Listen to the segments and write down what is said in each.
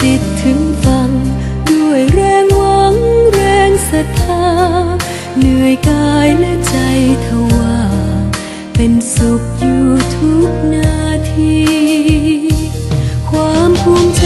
สิทธิ์ถึงฟัง ด้วยแรงหวังแรงศรัทธา เหนื่อยกายและใจทว่า เป็นสุขอยู่ทุกนาที ความภูมิใจ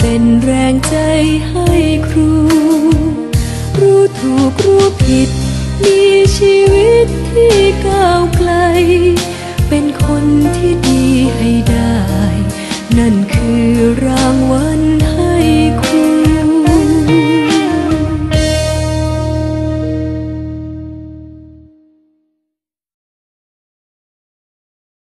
เป็นแรงใจให้ครู รู้ถูกรู้ผิด